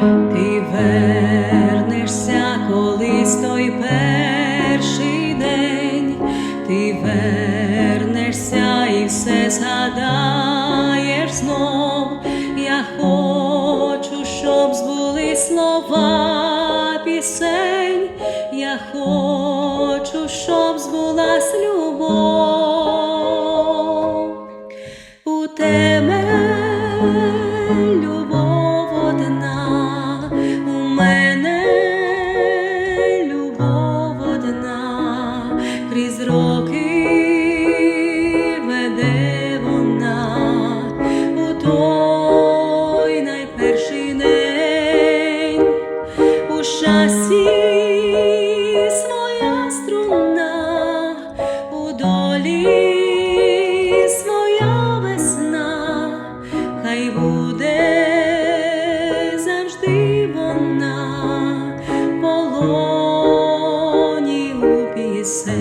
ти вернешся колись той перший день, ти вернешся і все згадаєш знов. Я хочу, щоб збули слова пісень, я хочу, щоб збулась любов. У тебе любов одна. крізь роки веде вона у той найперший день у шасі своя струна, у долі своя весна, хай буде. say